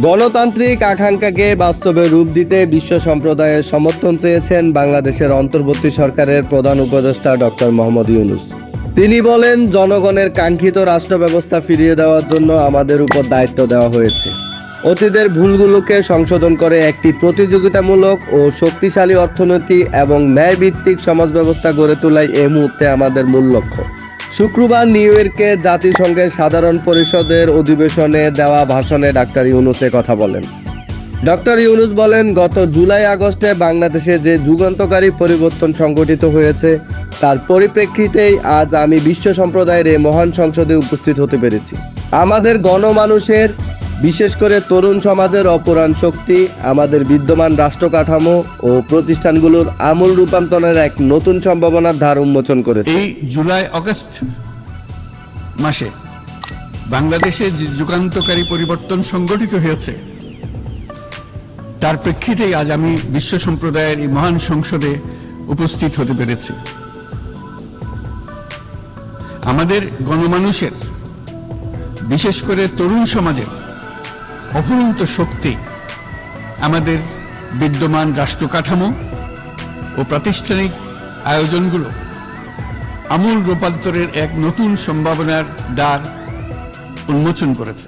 গণতান্ত্রিক আকাঙ্ক্ষাকে বাস্তবে রূপ দিতে বিশ্ব সম্প্রদায়ের সমর্থন চেয়েছেন বাংলাদেশের অন্তর্বর্তী সরকারের প্রধান উপদেষ্টা ডক্টর মোহাম্মদ ইউনুস। তিনি বলেন, জনগণের কাঙ্ক্ষিত রাষ্ট্র ব্যবস্থা ফিরিয়ে দেওয়ার জন্য আমাদের উপর দায়িত্ব দেওয়া হয়েছে। অতীতের ভুলগুলোকে সংশোধন করে একটি প্রতিযোগিতামূলক ও শক্তিশালী অর্থনীতি এবং ন্যায়ভিত্তিক সমাজ ব্যবস্থা গড়ে তোলাই এই মুহূর্তে আমাদের মূল লক্ষ্য। শুক্রবার নিউ ইয়র্কে জাতিসংঘের সাধারণ পরিষদের অধিবেশনে দেওয়া ভাষণে ডাক্তার ইউনুসে কথা বলেন। ডক্টর ইউনুস বলেন, গত জুলাই আগস্টে বাংলাদেশে যে যুগান্তকারী পরিবর্তন সংঘটিত হয়েছে, তার পরিপ্রেক্ষিতেই আজ আমি বিশ্ব সম্প্রদায়ের এই মহান সংসদে উপস্থিত হতে পেরেছি। আমাদের গণমানুষের বিশেষ করে তরুণ সমাজের অপরাণ শক্তি, আমাদের বিদ্যমান রাষ্ট্র কাঠামো ও প্রতিষ্ঠানগুলোর আমূল রূপান্তরের এক নতুন সম্ভাবনার ধার উন্মোচন করেছে। এই জুলাই আগস্ট মাসে বাংলাদেশে যে যুগান্তকারী পরিবর্তন সংগঠিত হয়েছে, তার প্রেক্ষিতেই আজ আমি বিশ্ব সম্প্রদায়ের এই মহান সংসদে উপস্থিত হতে পেরেছি। আমাদের গণমানুষের, বিশেষ করে তরুণ সমাজের অফুরন্ত শক্তি আমাদের বিদ্যমান রাষ্ট্র কাঠামো ও প্রাতিষ্ঠানিক আয়োজনগুলো আমূল রূপান্তরের এক নতুন সম্ভাবনার দ্বার উন্মোচন করেছে।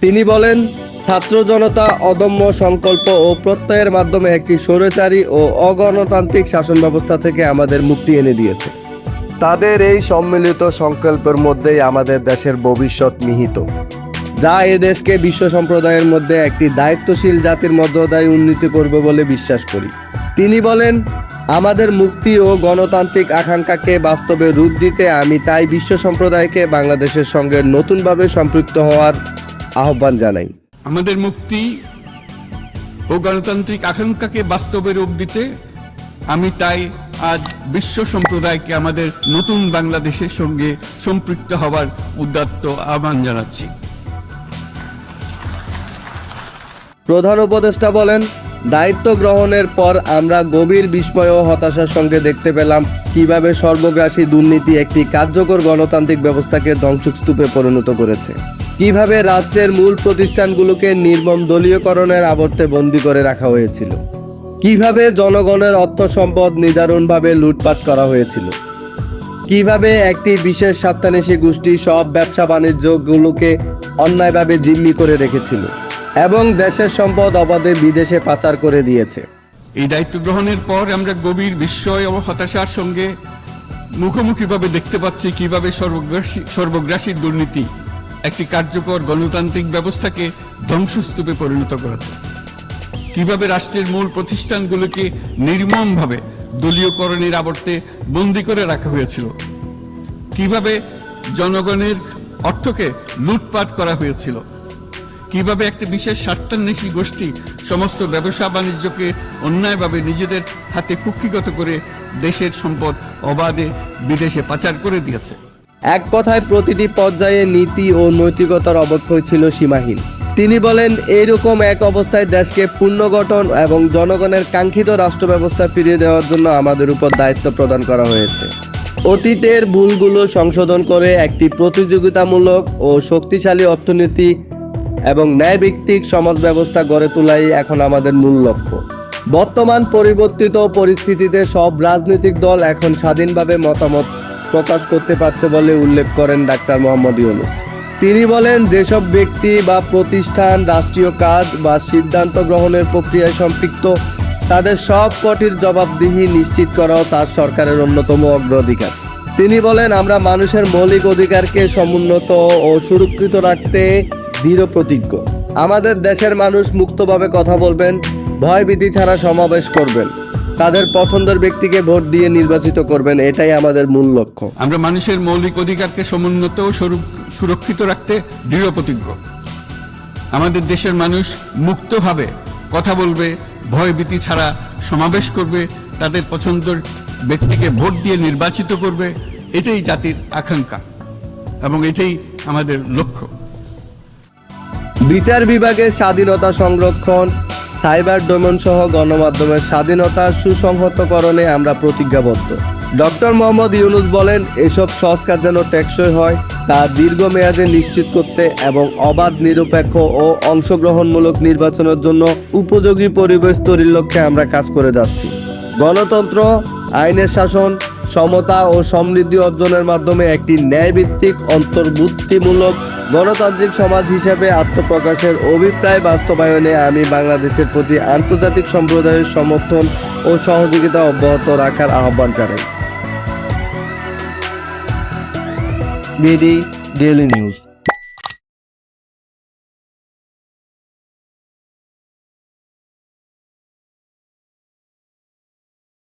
তিনি বলেন ছাত্র জনতা অদম্য সংকল্প ও প্রত্যয়ের মাধ্যমে একটি স্বৈরাচারী ও অগণতান্ত্রিক শাসন ব্যবস্থা থেকে আমাদের মুক্তি এনে দিয়েছে। তাদের এই সম্মিলিত সংকল্পের মধ্যেই আমাদের দেশের ভবিষ্যৎ নিহিত। যা এ দেশকে বিশ্ব সম্প্রদায়ের মধ্যে একটি দায়িত্বশীল জাতির মর্যাদায় উন্নীত করবে বলে বিশ্বাস করি। তিনি বলেন, আমাদের মুক্তি ও গণতান্ত্রিক আকাঙ্ক্ষাকে বাস্তবে রূপ দিতে আমি তাই বিশ্ব সম্প্রদায়কে বাংলাদেশের সঙ্গে নতুনভাবে সম্পৃক্ত হওয়ার আহ্বান জানাই। আমাদের মুক্তি ও গণতান্ত্রিক আকাঙ্ক্ষাকে বাস্তবে রূপ দিতে আমি তাই আজ বিশ্ব সম্প্রদায়কে আমাদের নতুন বাংলাদেশের সঙ্গে সম্পৃক্ত হওয়ার উদ্যত্ত আহ্বান জানাচ্ছি। প্রধান উপদেষ্টা বলেন, দায়িত্ব গ্রহণের পর আমরা গভীর বিস্ময় ও হতাশার সঙ্গে দেখতে পেলাম কীভাবে সর্বগ্রাসী দুর্নীতি একটি কার্যকর গণতান্ত্রিক ব্যবস্থাকে ধ্বংসস্তূপে পরিণত করেছে। কীভাবে রাষ্ট্রের মূল প্রতিষ্ঠানগুলোকে নির্মম দলীয়করণের আবর্তে বন্দী করে রাখা হয়েছিল। কীভাবে জনগণের অর্থ সম্পদ নিদারুণভাবে লুটপাট করা হয়েছিল। কীভাবে একটি বিশেষ স্বার্থান্বেষী গোষ্ঠী সব ব্যবসা বাণিজ্যগুলোকে অন্যায়ভাবে জিম্মি করে রেখেছিল। এবং দেশের সম্পদ অবাধে বিদেশে পাচার করে দিয়েছে। এই দায়িত্ব গ্রহণের পর আমরা গভীর বিস্ময় ও হতাশার সঙ্গে মুখোমুখিভাবে দেখতে পাচ্ছি কীভাবে সর্বগ্রাসী সর্বগ্রাসী দুর্নীতি একটি কার্যকর গণতান্ত্রিক ব্যবস্থাকে ধ্বংসস্তূপে পরিণত করেছে। কীভাবে রাষ্ট্রের মূল প্রতিষ্ঠানগুলোকে নির্মমভাবে দলীয়করণের আবর্তে বন্দী করে রাখা হয়েছিল। কীভাবে জনগণের অর্থকে লুটপাট করা হয়েছিল। কীভাবে একটি বিশেষ স্বার্থান্বেষী গোষ্ঠী সমস্ত ব্যবসা বাণিজ্যকে অন্যায়ভাবে নিজেদের হাতে কুক্ষিগত করে দেশের সম্পদ অবাধে বিদেশে পাচার করে দিয়েছে। এক কথায় প্রতিটি পর্যায়ে নীতি ও নৈতিকতার অবক্ষয় ছিল সীমাহীন। তিনি বলেন, এইরকম এক অবস্থায় দেশকে পুনর্গঠন এবং জনগণের কাঙ্ক্ষিত রাষ্ট্র ব্যবস্থা ফিরিয়ে দেওয়ার জন্য আমাদের উপর দায়িত্ব প্রদান করা হয়েছে। অতীতের ভুলগুলো সংশোধন করে একটি প্রতিযোগিতামূলক ও শক্তিশালী অর্থনীতি এবং ন্যায়ভিত্তিক সমাজ ব্যবস্থা গড়ে তোলাই এখন আমাদের মূল লক্ষ্য। বর্তমান পরিবর্তিত পরিস্থিতিতে সব রাজনৈতিক দল এখন স্বাধীনভাবে মতামত প্রকাশ করতে পারছে বলে উল্লেখ করেন ডাক্তার মোহাম্মদ ইউনুস। তিনি বলেন, যেসব ব্যক্তি বা প্রতিষ্ঠান, রাষ্ট্রীয় কাজ বা সিদ্ধান্ত গ্রহণের প্রক্রিয়ায় সম্পৃক্ত, তাদের সব কটির জবাবদিহি নিশ্চিত করাও তার সরকারের অন্যতম অগ্রাধিকার। তিনি বলেন, আমরা মানুষের মৌলিক অধিকারকে সমুন্নত ও সুরক্ষিত রাখতে দৃঢ় প্রতিজ্ঞ। আমাদের দেশের মানুষ মুক্তভাবে কথা বলবেন, ভয়ভীতি ছাড়া সমাবেশ করবেন। তাদের পছন্দের ব্যক্তিকে ভোট দিয়ে নির্বাচিত করবেন, এটাই আমাদের মূল লক্ষ্য। আমরা মানুষের মৌলিক অধিকারকে সমুন্নত ও সুরক্ষিত রাখতে দৃঢ় প্রতিজ্ঞ। আমাদের দেশের মানুষ মুক্তভাবে কথা বলবে, ভয়ভীতি ছাড়া সমাবেশ করবে, তাদের পছন্দের ব্যক্তিকে ভোট দিয়ে নির্বাচিত করবে, এটাই জাতির আকাঙ্ক্ষা এবং এটাই আমাদের লক্ষ্য। বিচার বিভাগের স্বাধীনতা সংরক্ষণ, সাইবার ডোমেন সহ গণমাধ্যমের স্বাধীনতার সুসংহতকরণে আমরা প্রতিজ্ঞাবদ্ধ। ডক্টর মোহাম্মদ ইউনুস বলেন, এসব সংস্কার যেন টেকসই হয়, তা দীর্ঘমেয়াদে নিশ্চিত করতে এবং অবাধ, নিরপেক্ষ ও অংশগ্রহণমূলক নির্বাচনের জন্য উপযোগী পরিবেশ তৈরির লক্ষ্যে আমরা কাজ করে যাচ্ছি। গণতন্ত্র, আইনের শাসন, সমতা ও সমৃদ্ধি অর্জনের মাধ্যমে একটি ন্যায়ভিত্তিক, অন্তর্ভুক্তিমূলক গণতান্ত্রিক সমাজ হিসেবে আত্মপ্রকাশের অভিপ্রায় বাস্তবায়নে আমি বাংলাদেশের প্রতি আন্তর্জাতিক সম্প্রদায়ের সমর্থন ও সহযোগিতা অব্যাহত রাখার আহ্বান জানাই। BD daily news.